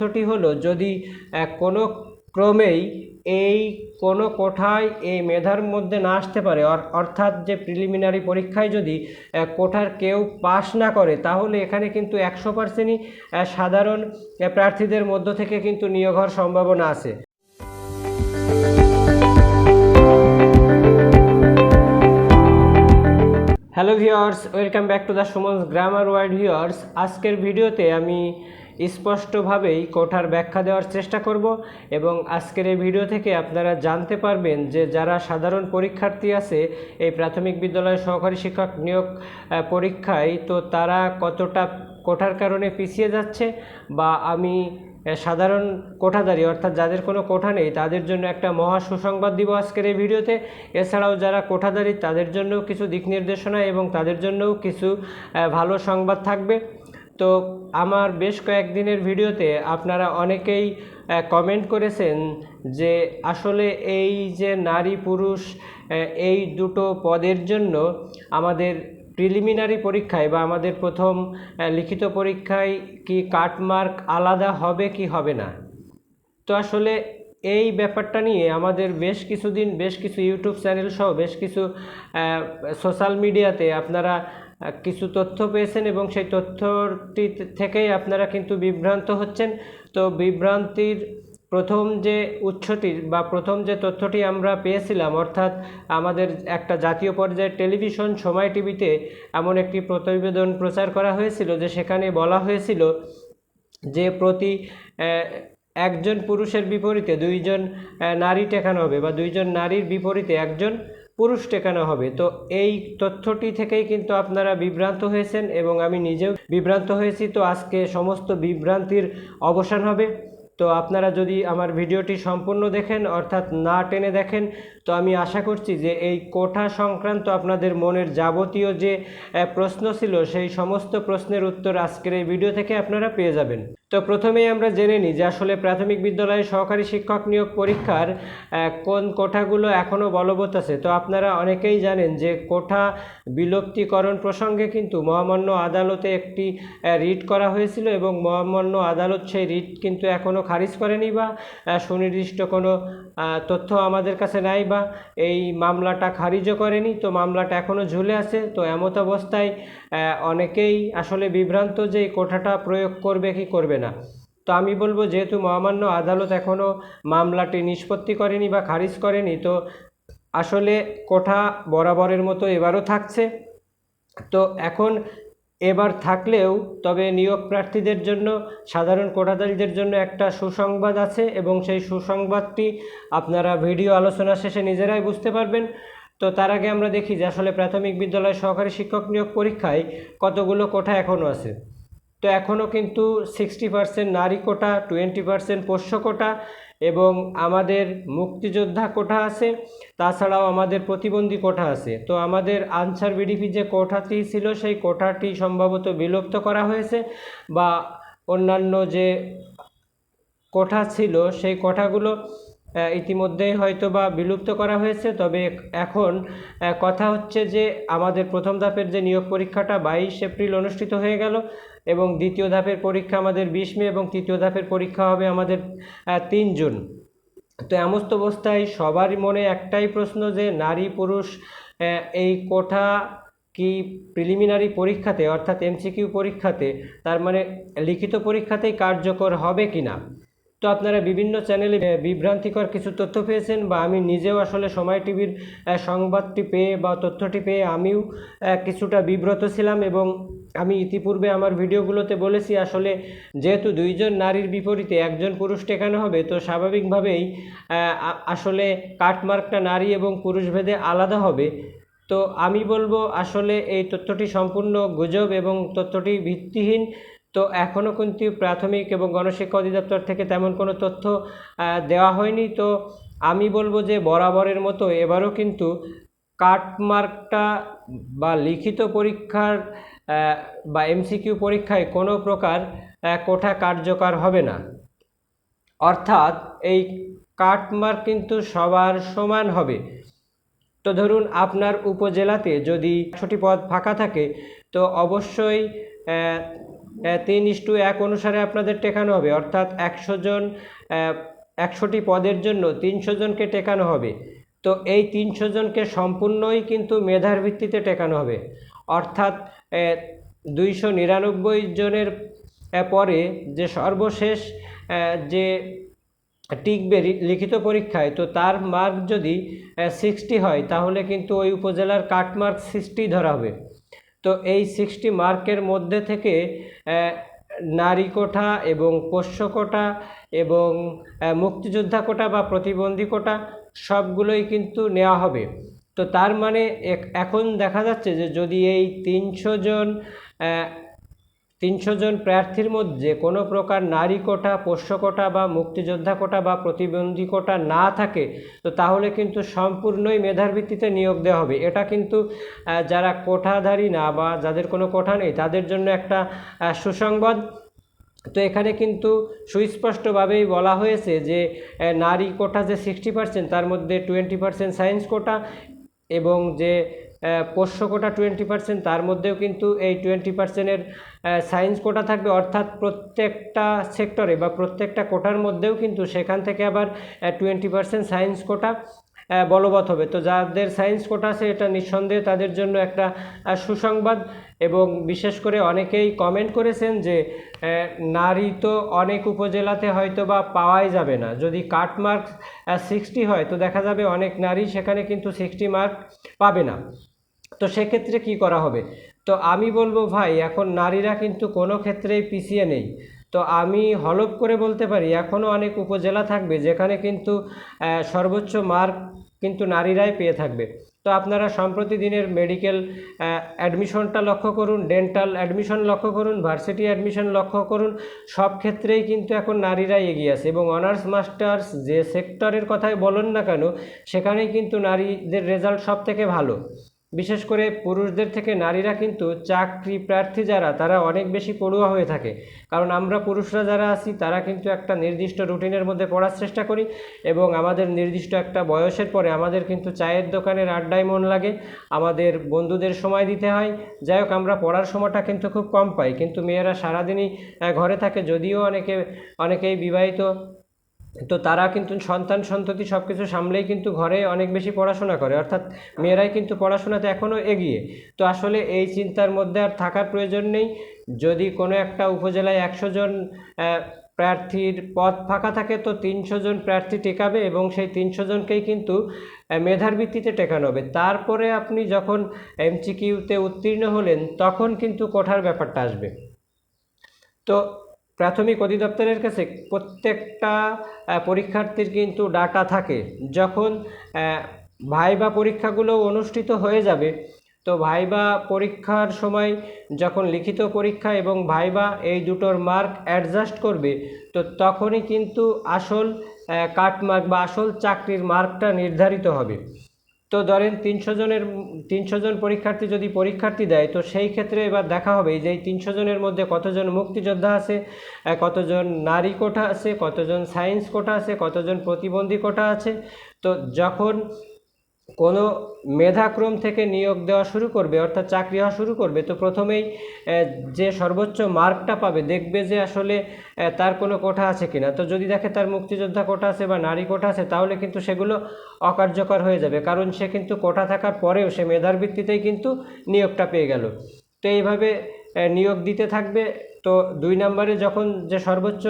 তথ্যটি হলো, যদি কোনো ক্রমেই এই কোনো কোঠায় এই মেধার মধ্যে না আসতে পারে, অর- অর্থাৎ যে প্রিলিমিনারি পরীক্ষায় যদি কোঠার কেউ পাশ না করে, তাহলে এখানে কিন্তু একশো পার্সেন্টই সাধারণ প্রার্থীদের মধ্য থেকে কিন্তু নিয়োগ হওয়ার সম্ভাবনা আছে। Hello viewers, welcome back to the Suman's grammar world viewers. আজকের ভিডিওতে আমি স্পষ্টভাবেই কোঠার ব্যাখ্যা দেওয়ার চেষ্টা করব এবং আজকের এই ভিডিও থেকে আপনারা জানতে পারবেন যে যারা সাধারণ পরীক্ষার্থী আছে, এই প্রাথমিক বিদ্যালয়ের সহকারী শিক্ষক নিয়োগ পরীক্ষায়, তো তারা কতটা কোঠার কারণে পিছিয়ে যাচ্ছে বা আমি সাধারণ কোঠাদারি অর্থাৎ যাদের কোনো কোঠা নেই, তাদের জন্য একটা মহা সুসংবাদ দিব আজকের এই ভিডিওতে। এছাড়াও যারা কোঠাদারি, তাদের জন্যও কিছু দিক নির্দেশনা এবং তাদের জন্যও কিছু ভালো সংবাদ থাকবে। তো আমার বেশ কয়েকদিনের ভিডিওতে আপনারা অনেকেই কমেন্ট করেছেন যে আসলে এই যে নারী পুরুষ এই দুটো পদের জন্য আমাদের প্রিলিমিনারি পরীক্ষায় বা আমাদের প্রথম লিখিত পরীক্ষায় কি কাটমার্ক আলাদা হবে কি হবে না? তো আসলে এই ব্যাপারটা নিয়ে আমাদের বেশ কিছুদিন, বেশ কিছু ইউটিউব চ্যানেল সহ বেশ কিছু সোশ্যাল মিডিয়াতে আপনারা কিছু তথ্য পেয়েছেন এবং সেই তথ্যটি থেকেই আপনারা কিন্তু বিভ্রান্ত হচ্ছেন। তো বিভ্রান্তির প্রথম যে উৎসটি বা প্রথম যে তথ্যটি আমরা পেয়েছিলাম, অর্থাৎ আমাদের একটা জাতীয় পর্যায়ের টেলিভিশন সময় টিভিতে এমন একটি প্রতিবেদন প্রচার করা হয়েছিল যে সেখানে বলা হয়েছিল যে প্রতি একজন পুরুষের বিপরীতে দুইজন নারী টেকানো হবে বা দুইজন নারীর বিপরীতে একজন পুরুষ টেকানো হবে। তো এই তথ্যটি থেকেই কিন্তু আপনারা বিভ্রান্ত হয়েছেন এবং আমি নিজেও বিভ্রান্ত হয়েছি। তো আজকে সমস্ত বিভ্রান্তির অবসান হবে। তো আপনারা যদি আমার ভিডিওটি সম্পূর্ণ দেখেন, অর্থাৎ না টেনে দেখেন, তো আমি আশা করছি যে এই কোঠা সংক্রান্ত আপনাদের মনের যাবতীয় যে প্রশ্ন ছিল, সেই সমস্ত প্রশ্নের উত্তর আজকের এই ভিডিও থেকে আপনারা পেয়ে যাবেন। তো প্রথমেই আমরা জেনে নিই যে আসলে প্রাথমিক বিদ্যালয়ে সহকারী শিক্ষক নিয়োগ পরীক্ষার কোন কোঠাগুলো এখনও বলবৎ আছে? তো আপনারা অনেকেই জানেন যে কোঠা বিলুপ্তিকরণ প্রসঙ্গে কিন্তু মহামান্য আদালতে একটি রিট করা হয়েছিল এবং মহামান্য আদালত সেই রিট কিন্তু এখনও খারিজ করেনি বা সুনির্দিষ্ট কোনো তথ্য আমাদের কাছে নাই বা এই মামলাটা খারিজও করেনি। তো মামলাটা এখনও ঝুলে আছে। তো এমত অবস্থায় অনেকেই আসলে বিভ্রান্ত যে কোঠাটা প্রয়োগ করবে, কি করবে না। তো আমি বলব, যেহেতু মহামান্য আদালত এখনও মামলাটি নিষ্পত্তি করেনি বা খারিজ করেনি, তো আসলে কোঠা বরাবরের মতো এবারও থাকছে। তো এখন এবার থাকলেও, তবে নিয়োগ প্রার্থীদের জন্য, সাধারণ কোটাদারীদের জন্য একটা সুসংবাদ আছে এবং সেই সুসংবাদটি আপনারা ভিডিও আলোচনা শেষে নিজেরাই বুঝতে পারবেন। তো তার আগে আমরা দেখি যে আসলে প্রাথমিক বিদ্যালয় সহকারী শিক্ষক নিয়োগ পরীক্ষায় কতগুলো কোঠা এখনও আছে। তো এখনও কিন্তু সিক্সটি পার্সেন্ট নারী কোটা টোয়েন্টি পার্সেন্ট পোষ্য কোটা এবং আমাদের মুক্তিযোদ্ধা কোটা আছে, তাছাড়াও আমাদের প্রতিবন্ধী কোঠা আছে। তো আমাদের আনসার বিডিপি যে কোঠাটি ছিল, সেই কোঠাটি সম্ভবত বিলুপ্ত করা হয়েছে বা অন্যান্য যে কোঠা ছিল, সেই কোঠাগুলো ইতিমধ্যেই হয়তো বা বিলুপ্ত করা হয়েছে, তবে এখন কথা হচ্ছে যে আমাদের প্রথম ধাপের যে নিয়োগ পরীক্ষাটা বাইশ এপ্রিল অনুষ্ঠিত হয়ে গেল এবং দ্বিতীয় ধাপের পরীক্ষা আমাদের বিশ মে এবং তৃতীয় ধাপের পরীক্ষা হবে আমাদের তিন জুন। তো এমস্ত অবস্থায় সবারই মনে একটাই প্রশ্ন যে নারী পুরুষ এই কোঠা কি প্রিলিমিনারি পরীক্ষাতে, অর্থাৎ এমসিকিউ পরীক্ষাতে, তার মানে লিখিত পরীক্ষাতেই কার্যকর হবে কি না তো আপনারা বিভিন্ন চ্যানেলে বিভ্রান্তিকর কিছু তথ্য পেয়েছেন বা আমি নিজেও আসলে সময় টিভির সংবাদটি পেয়ে বা তথ্যটি পেয়ে আমিও কিছুটা বিব্রত ছিলাম এবং আমি ইতিপূর্বে আমার ভিডিওগুলোতে বলেছি আসলে যেহেতু দুইজন নারীর বিপরীতে একজন পুরুষ টেকানো হবে, তো স্বাভাবিকভাবেই আসলে কাটমার্কটা নারী এবং পুরুষ ভেদে আলাদা হবে। তো আমি বলব আসলে এই তথ্যটি সম্পূর্ণ গুজব এবং তথ্যটি ভিত্তিহীন। তো এখনও কিন্তু প্রাথমিক এবং গণশিক্ষা অধিদপ্তর থেকে তেমন কোনো তথ্য দেওয়া হয়নি। তো আমি বলব যে বরাবরের মতো এবারও কিন্তু কাটমার্কটা বা লিখিত পরীক্ষার বা এমসিকিউ পরীক্ষায় কোনো প্রকার কোঠা কার্যকর হবে না। অর্থাৎ এই কাটমার্ক কিন্তু সবার সমান হবে। তো ধরুন আপনার উপজেলাতে যদি একশোটি পদ ফাঁকা থাকে, তো অবশ্যই তিন ইস টু এক অনুসারে আপনাদের টেকানো হবে। অর্থাৎ একশো জন একশোটি পদের জন্য তিনশো জনকে টেকানো হবে। তো এই তিনশো জনকে সম্পূর্ণই কিন্তু মেধার ভিত্তিতে টেকানো হবে। অর্থাৎ দুইশো নিরানব্বই জনের পরে যে সর্বশেষ যে টিকবে লিখিত পরীক্ষায়, তো তার মার্ক যদি সিক্সটি হয়, তাহলে কিন্তু ওই উপজেলার কাট মার্ক সিক্সটি ধরা হবে। তো এই সিক্সটি মার্কের মধ্যে থেকে নারী কোটা এবং পোষ্য কোটা এবং মুক্তিযোদ্ধা কোটা বা প্রতিবন্ধী কোটা সবগুলোই কিন্তু নেওয়া হবে। তো তার মানে এখন দেখা যাচ্ছে যে যদি এই তিনশো জন তিনশো জন প্রার্থীর মধ্যে কোনো প্রকার নারী কোটা, পোষ্য কোটা বা মুক্তিযোদ্ধা কোটা বা প্রতিবন্ধী কোটা না থাকে, তো তাহলে কিন্তু সম্পূর্ণই মেধার ভিত্তিতে নিয়োগ দেওয়া হবে। এটা কিন্তু যারা কোঠাধারী না বা যাদের কোনো কোঠা নেই, তাদের জন্য একটা সুসংবাদ। তো এখানে কিন্তু সুস্পষ্টভাবেই বলা হয়েছে যে নারী কোটা যে সিক্সটি পার্সেন্ট তার মধ্যে টোয়েন্টি পার্সেন্ট সায়েন্স কোটা এবং যে পোষ্য কোটা টোয়েন্টি পার্সেন্ট তার মধ্যেও কিন্তু এই টোয়েন্টি পার্সেন্টের সায়েন্স কোটা থাকবে। অর্থাৎ প্রত্যেকটা সেক্টরে বা প্রত্যেকটা কোটার মধ্যেও কিন্তু সেখান থেকে আবার টোয়েন্টি পার্সেন্ট সায়েন্স কোটা বলবৎ হবে। তো যাদের সায়েন্স কোটা আছে, এটা নিঃসন্দেহে তাদের জন্য একটা সুসংবাদ এবং বিশেষ করে অনেকেই কমেন্ট করেছেন যে নারী তো অনেক উপজেলাতে হয়তো বা পাওয়াই যাবে না। যদি কাট মার্ক সিক্সটি হয়, তো দেখা যাবে অনেক নারী সেখানে কিন্তু সিক্সটি মার্ক পাবে না। তো সেক্ষেত্রে কি করা হবে? তো আমি বলব, ভাই, এখন নারীরা কিন্তু কোনো ক্ষেত্রেই পিছিয়ে নেই। তো আমি হলপ করে বলতে পারি এখনও অনেক উপজেলা থাকবে যেখানে কিন্তু সর্বোচ্চ মার্ক কিন্তু নারীরাই পেয়ে থাকবে। তো আপনারা সম্প্রতি দিনের মেডিকেল অ্যাডমিশনটা লক্ষ্য করুন, ডেন্টাল অ্যাডমিশন লক্ষ্য করুন, ভার্সিটি অ্যাডমিশন লক্ষ্য করুন, সব ক্ষেত্রেই কিন্তু এখন নারীরাই এগিয়ে আছে এবং অনার্স, মাস্টার্স যে সেক্টরের কথাই বলুন না কেন, সেখানেই কিন্তু নারীদের রেজাল্ট সব থেকে ভালো। বিশেষ করে পুরুষদের থেকে নারীরা কিন্তু চাকরি প্রার্থী যারা, তারা অনেক বেশি পড়ুয়া হয়ে থাকে। কারণ আমরা পুরুষরা যারা আছি, তারা কিন্তু একটা নির্দিষ্ট রুটিনের মধ্যে পড়ার চেষ্টা করি এবং আমাদের নির্দিষ্ট একটা বয়সের পরে আমাদের কিন্তু চায়ের দোকানের আড্ডায় মন লাগে, আমাদের বন্ধুদের সময় দিতে হয়। যাই হোক, আমরা পড়ার সময়টা কিন্তু খুব কম পাই, কিন্তু মেয়েরা সারাদিনই ঘরে থাকে। যদিও অনেকে, অনেকেই বিবাহিত তো তারা কিন্তু সন্তান সন্ততি সব কিছু সামলেই কিন্তু ঘরে অনেক বেশি পড়াশোনা করে। অর্থাৎ মেয়েরাই কিন্তু পড়াশোনাতে এখনও এগিয়ে। তো আসলে এই চিন্তার মধ্যে আর থাকার প্রয়োজন নেই। যদি কোনো একটা উপজেলায় একশো জন প্রার্থীর পদ ফাঁকা থাকে, তো তিনশো জন প্রার্থী টেকাবে এবং সেই তিনশো জনকেই কিন্তু মেধার ভিত্তিতে টেকানো হবে। তারপরে আপনি যখন এমসিকিউতে উত্তীর্ণ হলেন, তখন কিন্তু কোঠার ব্যাপারটা আসবে। তো প্রাথমিক অধিদপ্তরের কাছে প্রত্যেকটা পরীক্ষার্থীর কিন্তু ডাটা থাকে। যখন ভাইবা পরীক্ষাগুলো অনুষ্ঠিত হয়ে যাবে, তো ভাইবা পরীক্ষার সময় যখন লিখিত পরীক্ষা এবং ভাইবা এই দুটোর মার্ক অ্যাডজাস্ট করবে, তো তখনই কিন্তু আসল কাটমার্ক বা আসল চাকরির মার্কটা নির্ধারিত হবে। তো ধরেন তিনশো জনের, তিনশো জন পরীক্ষার্থী যদি পরীক্ষার্থী দেয়, তো সেই ক্ষেত্রে এবার দেখা হবে যে এই তিনশো জনের মধ্যে কতজন মুক্তিযোদ্ধা আছে কতজন নারী কোটা আছে, কতজন সায়েন্স কোটা আছে, কতজন প্রতিবন্ধী কোটা আছে। তো যখন কোনো মেধাক্রম থেকে নিয়োগ দেওয়া শুরু করবে, অর্থাৎ চাকরি হওয়া শুরু করবে, তো প্রথমেই যে সর্বোচ্চ মার্কটা পাবে, দেখবে যে আসলে তার কোনো কোঠা আছে কিনা। তো যদি দেখে তার মুক্তিযোদ্ধা কোঠা আছে বা নারী কোঠা আছে, তাহলে কিন্তু সেগুলো অকার্যকর হয়ে যাবে, কারণ সে কিন্তু কোঠা থাকার পরেও সে মেধার ভিত্তিতেই কিন্তু নিয়োগটা পেয়ে গেল। তো এইভাবে নিয়োগ দিতে থাকবে তো দুই নম্বরে যখন যে সর্বোচ্চ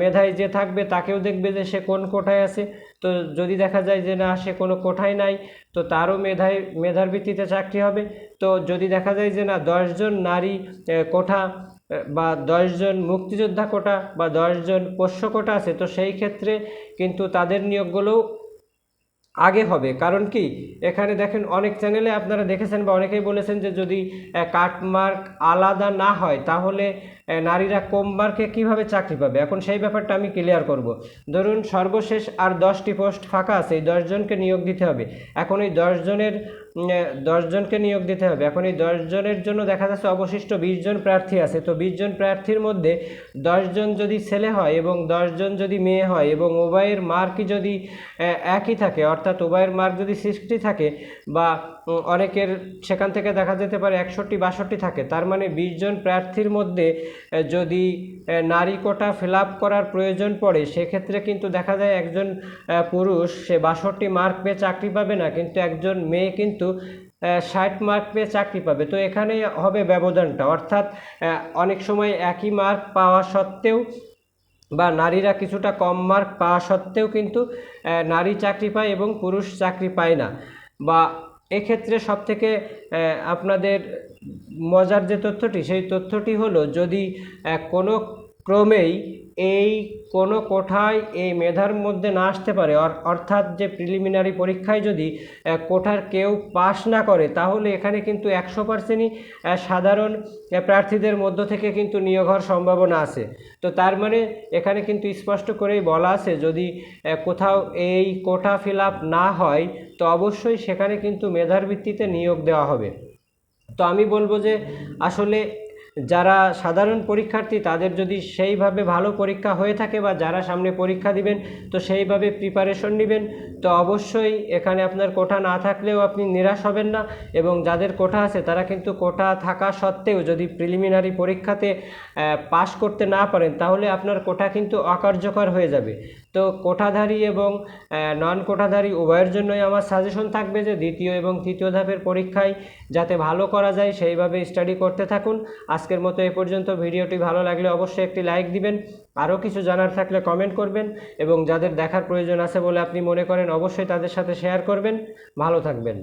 মেধায় যে থাকবে তাকেও দেখবে যে সে কোন কোঠায় আছে। তো যদি দেখা যায় যে না, সে কোনো কোঠায় নাই, তো তারও মেধায়, মেধার ভিত্তিতে চাকরি হবে। তো যদি দেখা যায় যে না দশজন নারী কোঠা বা দশজন মুক্তিযোদ্ধা কোটা বা দশজন পোষ্য কোটা আছে, তো সেই ক্ষেত্রে কিন্তু তাদের নিয়োগগুলোও আগে হবে। কারণ কি? এখানে দেখেন অনেক চ্যানেলে আপনারা দেখেছেন বা অনেকেই বলেছেন যে যদি কাট মার্ক আলাদা না হয়, তাহলে নারীরা কম মার্কে কীভাবে চাকরি পাবে? এখন সেই ব্যাপারটা আমি ক্লিয়ার করব। ধরুন সর্বশেষ আর দশটি পোস্ট ফাঁকা আছে, এই দশজনকে নিয়োগ দিতে হবে। এখন এই দশজনের দশজনকে নিয়োগ দিতে হবে। এখন এই দশজনের জন্য দেখা যাচ্ছে অবশিষ্ট বিশ জন প্রার্থী আছে। তো বিশ জন প্রার্থীর মধ্যে দশজন যদি ছেলে হয় এবং দশজন যদি মেয়ে হয় এবং উভয়ের মার্কই যদি একই থাকে, অর্থাৎ উভয়ের মার্ক যদি সিক্সটি থাকে বা অনেকের সেখান থেকে দেখা যেতে পারে একষট্টি, বাষট্টি থাকে, তার মানে বিশ জন প্রার্থীর মধ্যে যদি নারী কোটা ফিল করার প্রয়োজন পড়ে, সেক্ষেত্রে কিন্তু দেখা যায় একজন পুরুষ, সে বাষট্টি মার্ক পেয়ে চাকরি পাবে না, কিন্তু একজন মেয়ে কিন্তু ষাট মার্ক পেয়ে চাকরি পাবে। তো এখানে হবে ব্যবধানটা। অর্থাৎ অনেক সময় একই মার্ক পাওয়া সত্ত্বেও বা নারীরা কিছুটা কম মার্ক পাওয়া সত্ত্বেও কিন্তু নারী চাকরি পায় এবং পুরুষ চাকরি পায় না। বা এক্ষেত্রে সবথেকে আপনাদের মজার যে তথ্যটি, সেই তথ্যটি হলো, যদি কোনো ক্রমেই এই কোনো কোঠায় এই মেধার মধ্যে না আসতে পারে। অর- অর্থাৎ যে প্রিলিমিনারি পরীক্ষায় যদি কোঠার কেউ পাশ না করে, তাহলে এখানে কিন্তু একশো পার্সেন্টই সাধারণ প্রার্থীদের মধ্য থেকে কিন্তু নিয়োগ হওয়ার সম্ভাবনা আছে। তো তার মানে এখানে কিন্তু স্পষ্ট করেই বলা আছে, যদি কোথাও এই কোঠা ফিল না হয়, তো অবশ্যই সেখানে কিন্তু মেধার ভিত্তিতে নিয়োগ দেওয়া হবে। তো আমি বলব যে আসলে যারা সাধারণ পরীক্ষার্থী, তাদের যদি সেইভাবে ভালো পরীক্ষা হয়ে থাকে বা যারা সামনে পরীক্ষা দিবেন, তো সেইভাবে প্রিপারেশন নেবেন। তো অবশ্যই এখানে আপনার কোঠা না থাকলেও আপনি নিরাশ হবেন না এবং যাদের কোঠা আছে, তারা কিন্তু কোঠা থাকা সত্ত্বেও যদি প্রিলিমিনারি পরীক্ষাতে পাশ করতে না পারেন, তাহলে আপনার কোঠা কিন্তু অকার্যকর হয়ে যাবে। তো কোঠাধারী এবং নন কোঠাধারী উভয়ের জন্যই আমার সাজেশন থাকবে যে দ্বিতীয় এবং তৃতীয় ধাপের পরীক্ষায় যাতে ভালো করা যায়, সেইভাবে স্টাডি করতে থাকুন। আজকের মতো এ পর্যন্ত। ভিডিওটি ভালো লাগলে অবশ্যই একটি লাইক দিবেন, আরও কিছু জানার থাকলে কমেন্ট করবেন এবং যাদের দেখার প্রয়োজন আছে বলে আপনি মনে করেন অবশ্যই তাদের সাথে শেয়ার করবেন। ভালো থাকবেন।